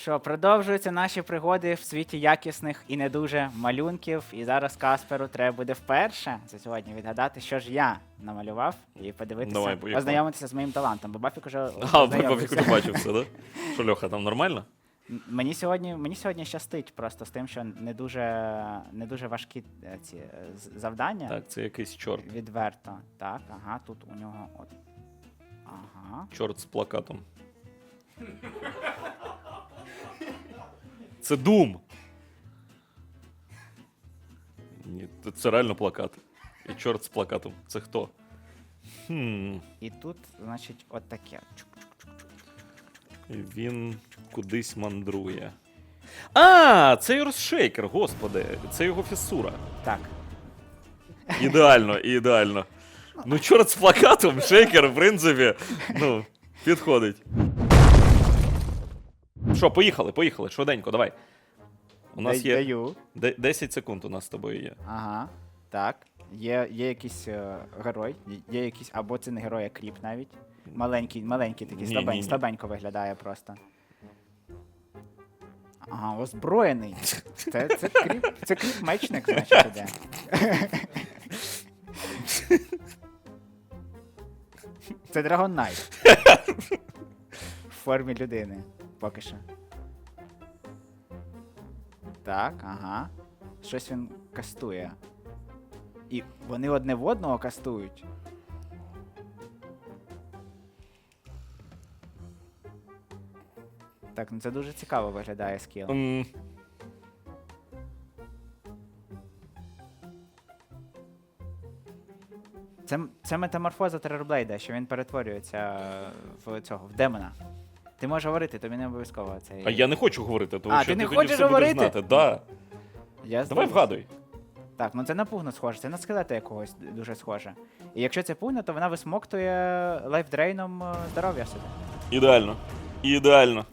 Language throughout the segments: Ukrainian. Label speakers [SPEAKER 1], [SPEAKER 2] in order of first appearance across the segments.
[SPEAKER 1] Що продовжуються наші пригоди в світі якісних і не дуже малюнків. І зараз Касперу треба буде вперше за сьогодні відгадати, що ж я намалював, і подивитися,
[SPEAKER 2] Давай, поїхали.
[SPEAKER 1] ознайомитися з моїм талантом. Бо Бафік уже
[SPEAKER 2] А,
[SPEAKER 1] ознайомився.
[SPEAKER 2] Бафіку бачив все, да? Що, Льоха, там нормально?
[SPEAKER 1] Мені сьогодні, мені сьогодні щастить просто з тим, що не дуже, не дуже важкі е, ці е, завдання.
[SPEAKER 2] Так, це якийсь чорт.
[SPEAKER 1] Відверто. Так, ага, тут у нього от. Ага.
[SPEAKER 2] Чорт з плакатом. Це Дум. Ні, це- реально плакат. І чорт з плакатом. Це хто? Хм.
[SPEAKER 1] І тут, значить, от таке.
[SPEAKER 2] Він кудись мандрує. А, це Йоршейкер, господи, це його фісура.
[SPEAKER 1] Так.
[SPEAKER 2] Ідеально, ідеально. Ну, чорт з плакатом, шейкер, в принципі, ну, підходить. Що, поїхали, поїхали, швиденько, давай. У нас є
[SPEAKER 1] Даю.
[SPEAKER 2] де- 10 секунд у нас з тобою є.
[SPEAKER 1] Ага. Так. Є, є якийсь е, герой, є якийсь, або це не герой, а кріп навіть. Маленький, маленький такий,
[SPEAKER 2] Ні,
[SPEAKER 1] слабень,
[SPEAKER 2] ні, ні.
[SPEAKER 1] слабенько виглядає просто. Ага, озброєний. Це, це кріп, це кріп мечник, значить, іде. Це Dragon Knight. В формі людини. Поки що. Так, ага. Щось він кастує. І вони одне в одного кастують. Так, ну це дуже цікаво виглядає скіл.
[SPEAKER 2] М,
[SPEAKER 1] Це, це метаморфоза Террорблейда, що він перетворюється в цього, в демона. Ти можеш говорити, тобі не обов'язково це.
[SPEAKER 2] А я не хочу говорити, тому
[SPEAKER 1] А,
[SPEAKER 2] що
[SPEAKER 1] ти не
[SPEAKER 2] тоді
[SPEAKER 1] хочеш
[SPEAKER 2] все будеш знати. Да.
[SPEAKER 1] Я
[SPEAKER 2] Давай
[SPEAKER 1] здивуюсь.
[SPEAKER 2] вгадуй.
[SPEAKER 1] Так, ну це на пугну схоже, це на скелета якогось дуже схоже. І якщо це пугна, то вона висмоктує лайфдрейном е, здоров'я собі.
[SPEAKER 2] Ідеально. Ідеально.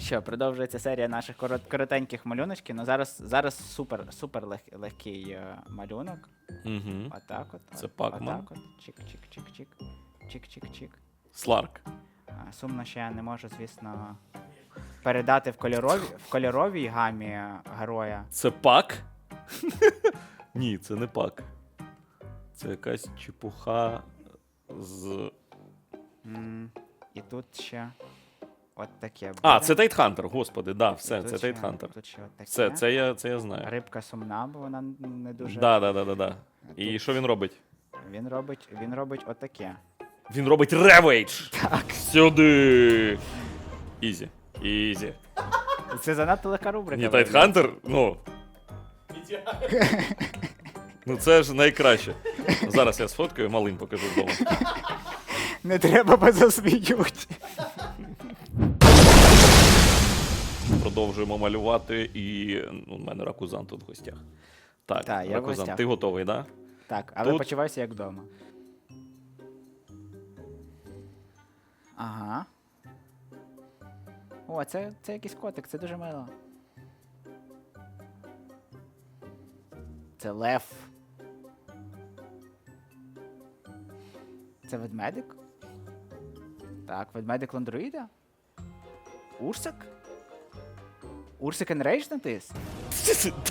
[SPEAKER 1] Що, продовжується серія наших корот- коротеньких малюночків. Ну зараз, зараз супер, супер лег- легкий е, малюнок.
[SPEAKER 2] Угу.
[SPEAKER 1] Отак от.
[SPEAKER 2] Це
[SPEAKER 1] от-
[SPEAKER 2] Pac-Man.
[SPEAKER 1] Отак от. Чик-чик-чик-чик. Чик-чик-чик.
[SPEAKER 2] Сларк.
[SPEAKER 1] А, Сумно, що я не можу, звісно, передати в кольоровій, в кольоровій гамі героя.
[SPEAKER 2] Це пак? Ні, це не пак. Це якась чепуха з.
[SPEAKER 1] М, І тут ще от таке.
[SPEAKER 2] А,
[SPEAKER 1] буде.
[SPEAKER 2] це Тайтхантер, господи, да,
[SPEAKER 1] І
[SPEAKER 2] все,
[SPEAKER 1] тут
[SPEAKER 2] це
[SPEAKER 1] ще-
[SPEAKER 2] Тайтхантер.
[SPEAKER 1] Тут ще от таке.
[SPEAKER 2] Все, це я, це я знаю.
[SPEAKER 1] Рибка сумна, бо вона не дуже.
[SPEAKER 2] Да, да, да, да, да. І що він робить?
[SPEAKER 1] Він робить, він робить отаке.
[SPEAKER 2] Він робить ревейдж!
[SPEAKER 1] Так.
[SPEAKER 2] Сюди! Ізі. Ізі.
[SPEAKER 1] Це занадто легка рубрика.
[SPEAKER 2] Ні. Тайтхантер, ну. Ну це ж найкраще. Зараз я сфоткаю, малим покажу вдома.
[SPEAKER 1] Не треба, бо.
[SPEAKER 2] Продовжуємо малювати і. Ну, у мене ракузан тут в гостях. Так,
[SPEAKER 1] Та, я в
[SPEAKER 2] ракузан,
[SPEAKER 1] гостях.
[SPEAKER 2] ти готовий, так? Да?
[SPEAKER 1] Так, але
[SPEAKER 2] Тут-
[SPEAKER 1] почувайся як вдома. Ага. О, це, це якийсь котик, це дуже мило. Це лев. Це ведмедик? Так, ведмедик ландроїда? Урсик? Урсик Enrage натис?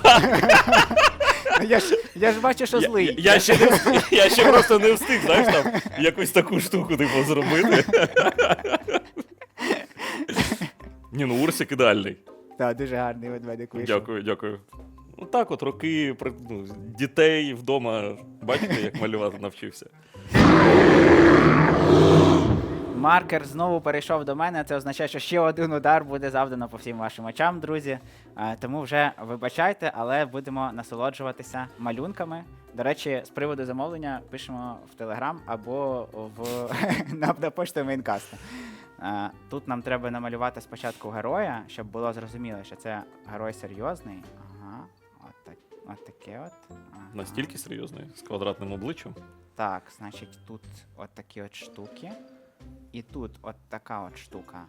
[SPEAKER 2] Так,
[SPEAKER 1] Я ж, я ж бачу, що злий.
[SPEAKER 2] я, ще не, встиг- я ще просто не встиг, знаєш, там якусь таку штуку типу зробити. Ні, ну Урсик ідеальний.
[SPEAKER 1] Так, дуже гарний ведмедик вийшов.
[SPEAKER 2] Дякую, дякую. Ну так, от роки при- ну, дітей вдома. Бачите, як малювати навчився.
[SPEAKER 1] Маркер знову перейшов до мене. Це означає, що ще один удар буде завдано по всім вашим очам, друзі. Е, Тому вже вибачайте, але будемо насолоджуватися малюнками. До речі, з приводу замовлення пишемо в Телеграм або в на, пошту мейнкасту. Е, Тут нам треба намалювати спочатку героя, щоб було зрозуміло, що це герой серйозний. Ага, от, так, от таке от. Ага.
[SPEAKER 2] Настільки серйозний, з квадратним обличчям.
[SPEAKER 1] Так, значить, тут от такі от штуки. І тут от така от штука.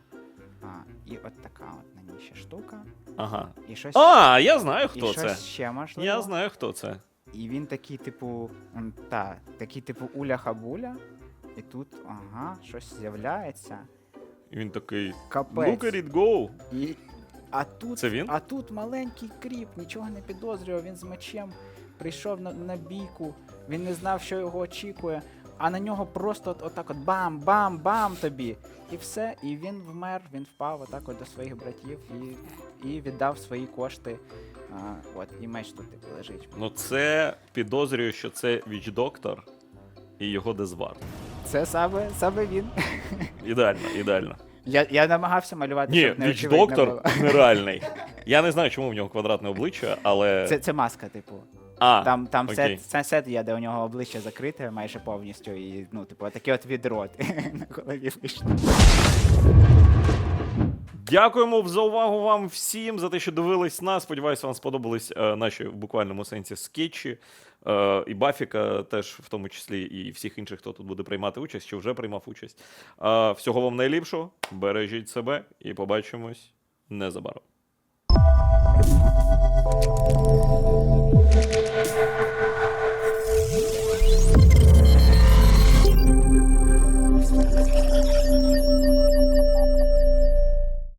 [SPEAKER 1] А, і от така от на ній ще штука.
[SPEAKER 2] Ага.
[SPEAKER 1] І щось,
[SPEAKER 2] А, я знаю,
[SPEAKER 1] і
[SPEAKER 2] хто
[SPEAKER 1] щось
[SPEAKER 2] це.
[SPEAKER 1] ще можливо.
[SPEAKER 2] Я знаю, хто це.
[SPEAKER 1] І він такий, типу, м, та, такий, типу, уля-хабуля. І тут, ага, щось з'являється.
[SPEAKER 2] І він такий.
[SPEAKER 1] Капець.
[SPEAKER 2] Look at it go!
[SPEAKER 1] І, а, тут,
[SPEAKER 2] Це він?
[SPEAKER 1] а тут маленький кріп, нічого не підозрював, він з мечем прийшов на, на бійку, він не знав, що його очікує, а на нього просто от, отак от бам-бам-бам тобі. І все, і він вмер, він впав отак от до своїх братів і, і віддав свої кошти. А, от, і меч тут типу лежить.
[SPEAKER 2] Ну це підозрюю, що це віч-доктор і його дезвар.
[SPEAKER 1] Це саме, саме він.
[SPEAKER 2] Ідеально, ідеально.
[SPEAKER 1] Я, я намагався малювати,
[SPEAKER 2] Ні, віч-доктор нереальний. Я не знаю, чому в нього квадратне обличчя, але.
[SPEAKER 1] Це, це маска, типу.
[SPEAKER 2] А,
[SPEAKER 1] Там, там
[SPEAKER 2] окей.
[SPEAKER 1] сет, це сет є, де у нього обличчя закрите майже повністю, і ну, типу, таке от відро на голові вийшло.
[SPEAKER 2] Дякуємо за увагу вам всім за те, що дивились нас. Сподіваюся, вам сподобались е, наші в буквальному сенсі скетчі. Е, і Бафіка теж, в тому числі, і всіх інших, хто тут буде приймати участь, чи вже приймав участь. Е, всього вам найліпшого, бережіть себе і побачимось незабаром.